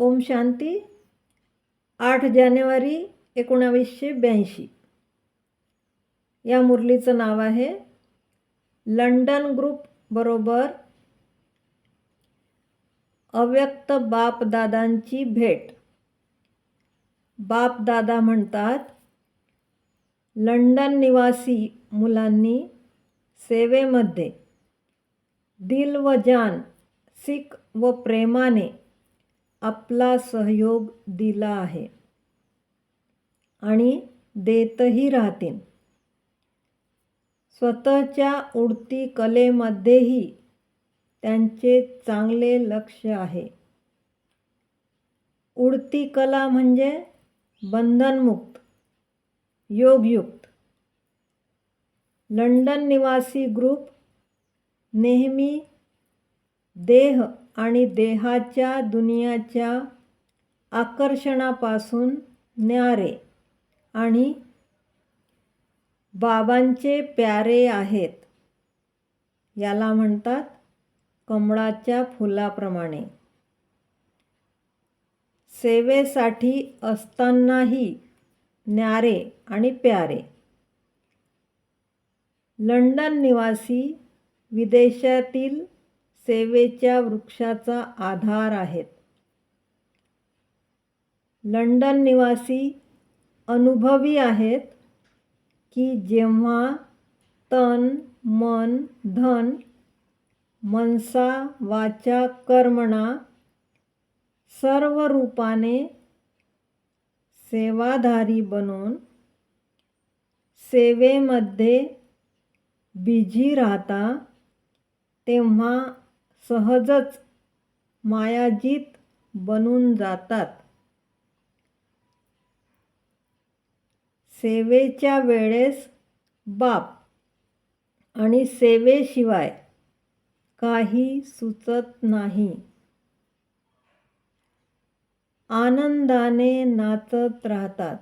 ओम शांती. आठ जानेवारी एकोणावीसशे ब्याऐंशी. या मुरलीचं नाव आहे लंडन ग्रुप बरोबर अव्यक्त बापदादांची भेट. बापदादा म्हणतात लंडन निवासी मुलांनी सेवेमध्ये दिल व जान सिख व प्रेमाने आपला सहयोग दिला आहे. आणि देतही राहतील. स्वतःच्या उडती कलेमध्येही त्यांचे चांगले लक्ष आहे. उडती कला म्हणजे बंधनमुक्त योगयुक्त. लंडन निवासी ग्रुप नेहमी देह आणि देहाच्या दुनियाच्या आकर्षणापासून न्यारे आणि बाबांचे प्यारे आहेत. याला म्हणतात कमळाच्या फुलाप्रमाणे. सेवेसाठी असतानाही न्यारे आणि प्यारे. लंडन निवासी विदेशातील सेवेच्या वृक्षाचा आधार आहेत. लंडन निवासी अनुभवी आहेत की जेव्हा तन मन धन मनसा वाचा कर्मणा सर्व रूपाने सेवाधारी बनून सेवेमध्ये बिझी राहता तेव्हा सहजच मायाजीत बनून जातात. सेवेच्या वेळेस बाप आणि सेवेशिवाय काही सुचत नाही. आनंदाने नाचत राहतात.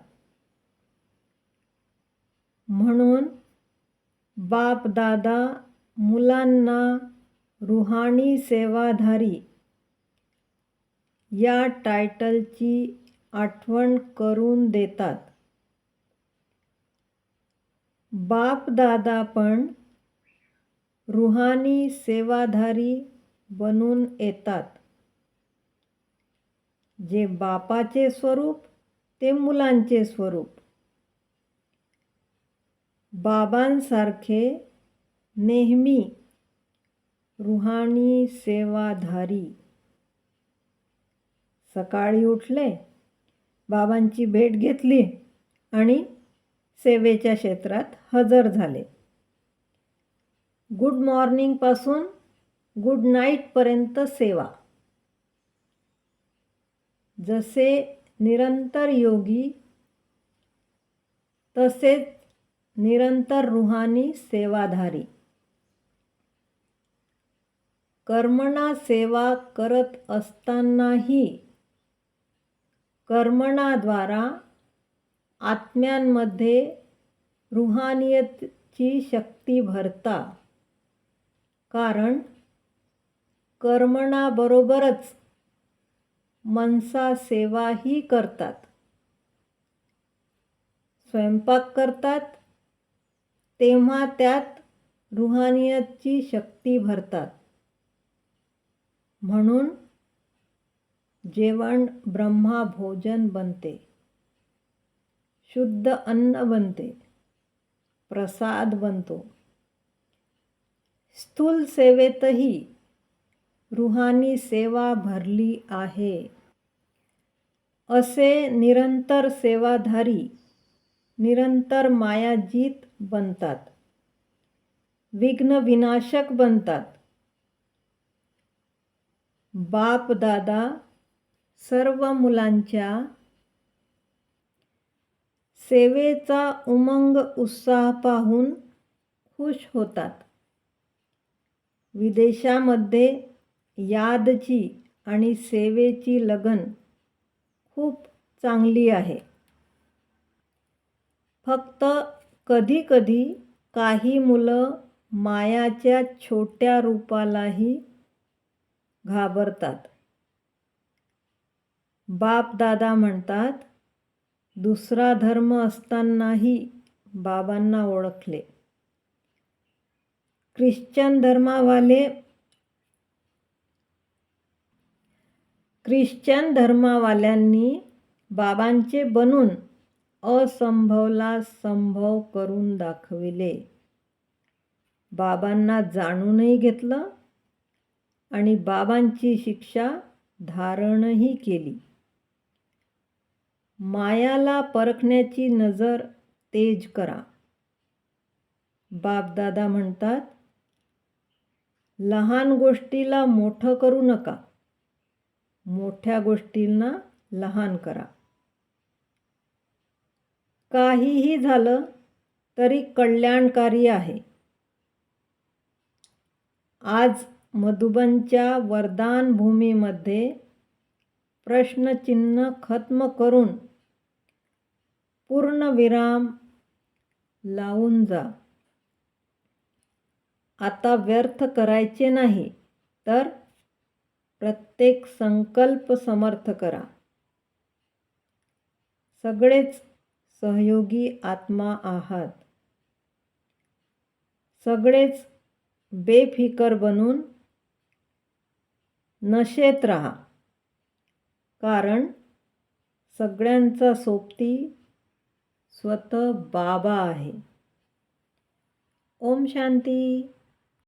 म्हणून बापदादा मुलांना रुहाणी सेवाधारी या टायटलची आठवण करून देतात. बापदादा पण रुहानी सेवाधारी बनून येतात. जे बापाचे स्वरूप ते मुलांचे स्वरूप. बाबांसारखे नेहमी रुहानी सेवाधारी. सकाळी उठले बाबांची भेट घेतली आणि सेवेच्या क्षेत्रात हजर झाले. गुड मॉर्निंगपासून गुड नाईटपर्यंत सेवा. जसे निरंतर योगी तसेच निरंतर रुहानी सेवाधारी. कर्मणा सेवा करत असतानाही कर्मणाद्वारा आत्म्यांमध्ये रुहानियतची शक्ती भरता. कारण कर्मणाबरोबरच मनसा सेवाही करतात. स्वयंपाक करतात तेव्हा त्यात रुहानियतची शक्ती भरतात. म्हणून जेवण ब्रह्मा भोजन बनते. शुद्ध अन्न बनते. प्रसाद बनतो. स्थूल सेवेतही रुहानी सेवा भरली आहे. असे निरंतर सेवाधारी निरंतर मायाजीत बनतात. विघ्नविनाशक बनतात. बाप दादा सर्व मुलांच्या सेवेचा उमंग उत्साह पाहून खुश होतात. विदेशामध्ये यादची आणि सेवेची लगन खूप चांगली आहे. फक्त कधीकधी काही मुलं मायाच्या छोट्या रूपालाही घाबरतात. बाप दादा म्हणतात दुसरा धर्म असतानाही बाबांना ओळखले. ख्रिश्चन धर्मावाले ख्रिश्चन धर्मावाल्यांनी बाबांचे बनून असंभवला संभव करून दाखविले. बाबांना जाणूनही घेतलं. आणि बाबांची शिक्षा धारणही केली. मायाला परखण्याची नजर तेज करा. बापदादा म्हणतात लहान गोष्टीला मोठं करू नका. मोठ्या गोष्टींना लहान करा. काहीही झालं तरी कल्याणकारी आहे. आज मधुबनच्या वरदान भूमीमध्ये प्रश्नचिन्ह खत्म करून पूर्णविराम लावून जा. आता व्यर्थ करायचे नाही तर प्रत्येक संकल्प समर्थ करा. सगळेच सहयोगी आत्मा आहात. सगळेच बेफिकर बनून नशेत राहा. कारण सगळ्यांचा सोबती स्वतः बाबा आहे. ओम शांती.